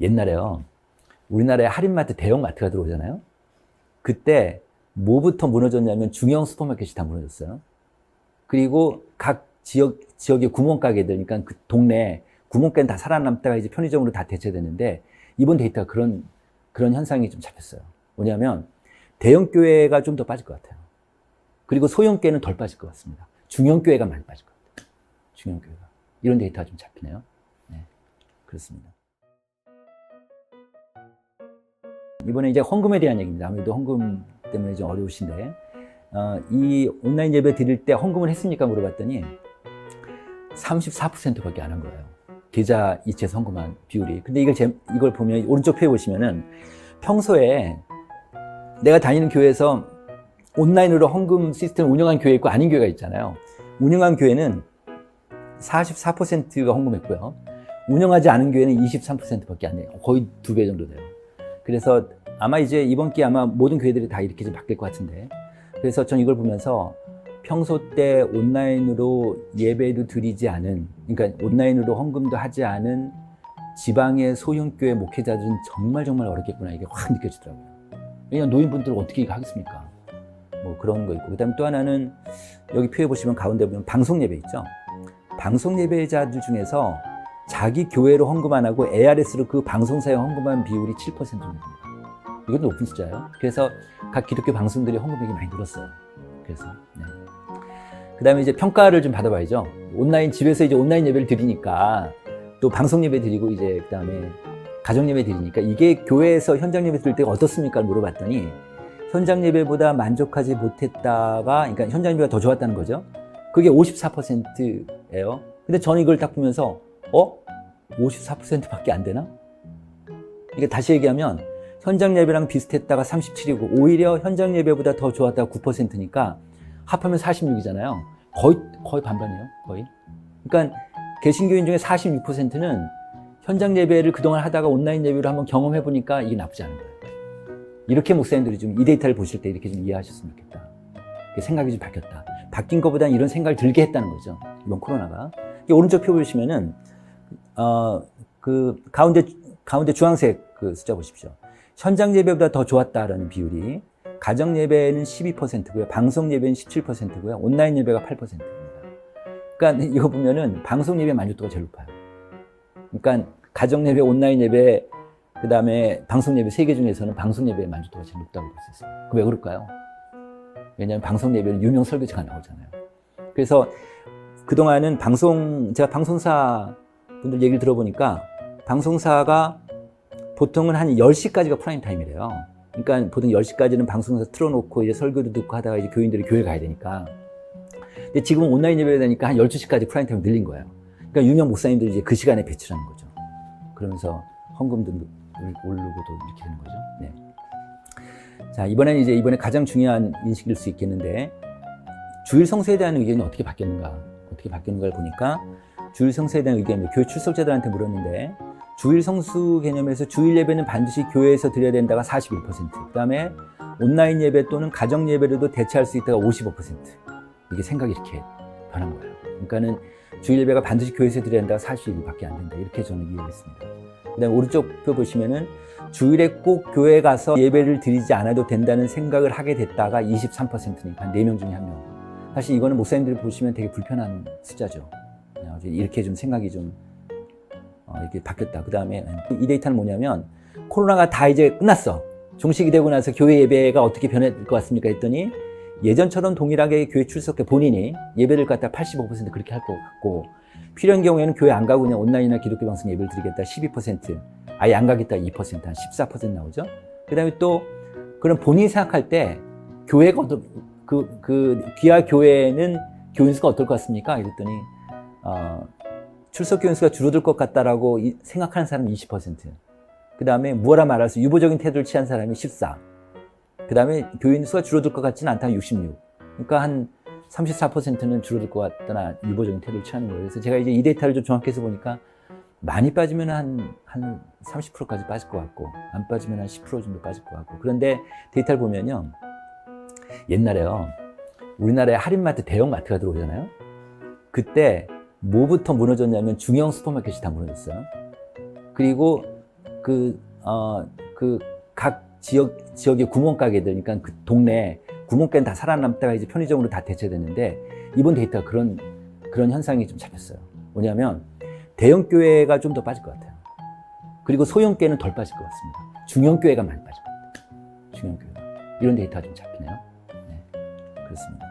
옛날에요. 우리나라에 할인마트, 대형 마트가 들어오잖아요. 그때 뭐부터 무너졌냐면 중형 슈퍼마켓이 다 무너졌어요. 그리고 각 지역, 지역의 구멍가게들, 그러니까 그 동네 구멍가게는 다 살아남다가 이제 편의점으로 다 대체되는데 이번 데이터가 그런, 그런 현상이 좀 잡혔어요. 뭐냐면 대형 교회가 좀 더 빠질 것 같아요. 그리고 소형 교회는 덜 빠질 것 같습니다. 중형 교회가 많이 빠질 것 같아요. 중형 교회가. 이런 데이터가 좀 잡히네요. 네. 그렇습니다. 이번에 이제 헌금에 대한 얘기입니다. 아무래도 헌금 때문에 좀 어려우신데, 어, 이 온라인 예배 드릴 때 헌금을 했습니까? 물어봤더니 34%밖에 안 한 거예요. 계좌 이체해서 헌금한 비율이. 근데 이걸, 제, 이걸 보면, 오른쪽 표에 보시면은 평소에 내가 다니는 교회에서 온라인으로 헌금 시스템을 운영한 교회 있고 아닌 교회가 있잖아요. 운영한 교회는 44%가 헌금했고요. 운영하지 않은 교회는 23%밖에 안 돼요. 거의 두 배 정도 돼요. 그래서 아마 이제 이번 기회 아마 모든 교회들이 다 이렇게 좀 바뀔 것 같은데. 그래서 전 이걸 보면서 평소 때 온라인으로 예배도 드리지 않은, 그러니까 온라인으로 헌금도 하지 않은 지방의 소형교회 목회자들은 정말 정말 어렵겠구나. 이게 확 느껴지더라고요. 왜냐면 노인분들 어떻게 이거 하겠습니까? 뭐 그런 거 있고. 그 다음에 또 하나는 여기 표에 보시면 가운데 보면 방송 예배 있죠. 방송 예배자들 중에서 자기 교회로 헌금 안 하고 ARS로 그 방송사에 헌금한 비율이 7% 정도입니다. 이건 높은 숫자예요. 그래서 각 기독교 방송들이 헌금액이 많이 늘었어요. 그래서 네. 그 다음에 이제 평가를 좀 받아봐야죠. 온라인 집에서 이제 온라인 예배를 드리니까 또 방송 예배 드리고 이제 그 다음에 가정 예배 드리니까 이게 교회에서 현장 예배 드릴 때가 어떻습니까? 물어봤더니 현장 예배보다 만족하지 못했다가 그러니까 현장 예배가 더 좋았다는 거죠. 그게 54%예요. 근데 저는 이걸 딱 보면서 어? 54%밖에 안 되나? 이게 다시 얘기하면 현장 예배랑 비슷했다가 37이고 오히려 현장 예배보다 더 좋았다가 9%니까 합하면 46이잖아요. 거의 거의 반반이에요. 거의. 그러니까 개신교인 중에 46%는 현장 예배를 그동안 하다가 온라인 예배를 한번 경험해 보니까 이게 나쁘지 않은 거예요. 이렇게 목사님들이 좀 이 데이터를 보실 때 이렇게 좀 이해하셨으면 좋겠다. 생각이 좀 바뀌었다. 바뀐 것보다 이런 생각을 들게 했다는 거죠. 이번 코로나가. 이 오른쪽 표 보시면은 어, 그 가운데 가운데 주황색 그 숫자 보십시오. 현장 예배보다 더 좋았다라는 비율이 가정 예배는 12%고요. 방송 예배는 17%고요. 온라인 예배가 8%입니다. 그러니까 이거 보면은 방송 예배 만족도가 제일 높아요. 그러니까 가정 예배, 온라인 예배, 그 다음에 방송 예배 세 개 중에서는 방송 예배의 만족도가 제일 높다고 볼 수 있어요. 그 왜 그럴까요? 왜냐하면 방송 예배는 유명 설교자가 나오잖아요. 그래서 그동안은 방송, 제가 방송사 분들 얘기를 들어보니까 방송사가 보통은 한 10시까지가 프라임 타임이래요. 그러니까 보통 10시까지는 방송사 틀어놓고 이제 설교도 듣고 하다가 이제 교인들이 교회 가야 되니까. 근데 지금 온라인 예배가 되니까 한 12시까지 프라임 타임 늘린 거예요. 그러니까 유명 목사님들이 이제 그 시간에 배출하는 거죠. 그러면서 헌금도 오르고도 이렇게 되는 거죠. 네. 자, 이번에는 이제 이번에 가장 중요한 인식일 수 있겠는데 주일 성수에 대한 의견이 어떻게 바뀌었는가? 어떻게 바뀌었는가를 보니까 주일 성수에 대한 의견이 교회 출석자들한테 물었는데 주일 성수 개념에서 주일 예배는 반드시 교회에서 드려야 된다가 41%, 그 다음에 온라인 예배 또는 가정 예배로도 대체할 수 있다가 55%. 이게 생각이 이렇게 변한 거예요. 그러니까는 주일 예배가 반드시 교회에서 드려야 된다가 41밖에 안 된다. 이렇게 저는 이해했습니다. 그 다음에 오른쪽 표 보시면은 주일에 꼭 교회 가서 예배를 드리지 않아도 된다는 생각을 하게 됐다가 23%니까 4명 중에 1명. 사실 이거는 목사님들이 보시면 되게 불편한 숫자죠. 이렇게 좀 생각이 좀 어, 이렇게 바뀌었다. 그 다음에 이 데이터는 뭐냐면 코로나가 다 이제 끝났어. 종식이 되고 나서 교회 예배가 어떻게 변할 것 같습니까? 했더니 예전처럼 동일하게 교회 출석해 본인이 예배를 갖다 85% 그렇게 할 것 같고 필요한 경우에는 교회 안 가고 그냥 온라인이나 기독교 방송 예배를 드리겠다 12% 아예 안 가겠다 2%한 14% 나오죠. 그 다음에 또 그럼 본인이 생각할 때 교회가 어떤 그, 그 귀하 교회는 교인 수가 어떨 것 같습니까? 이랬더니 어, 출석 교인 수가 줄어들 것 같다라고 이, 생각하는 사람이 20%. 그 다음에 무엇라 말할 수 유보적인 태도를 취한 사람이 14. 그 다음에 교인 수가 줄어들 것 같지는 않다 66. 그러니까 한 34%는 줄어들 것 같다나 유보적인 태도를 취하는 거예요. 그래서 제가 이제 이 데이터를 좀 정확해서 보니까 많이 빠지면 한, 한 30%까지 빠질 것 같고, 안 빠지면 한 10% 정도 빠질 것 같고. 그런데 데이터를 보면요. 옛날에요. 우리나라에 할인마트, 대형마트가 들어오잖아요. 그때 뭐부터 무너졌냐면 중형 슈퍼마켓이 다 무너졌어요. 그리고 그, 어, 그 각 지역, 지역의 구멍가게들, 그러니까 그 동네 구멍가게는 다 살아남다가 이제 편의점으로 다 대체되는데 이번 데이터가 그런, 그런 현상이 좀 잡혔어요. 뭐냐면 대형 교회가 좀 더 빠질 것 같아요. 그리고 소형 교회는 덜 빠질 것 같습니다. 중형 교회가 많이 빠질 것 같아요. 중형 교회가. 이런 데이터가 좀 잡히네요. 네. 그렇습니다.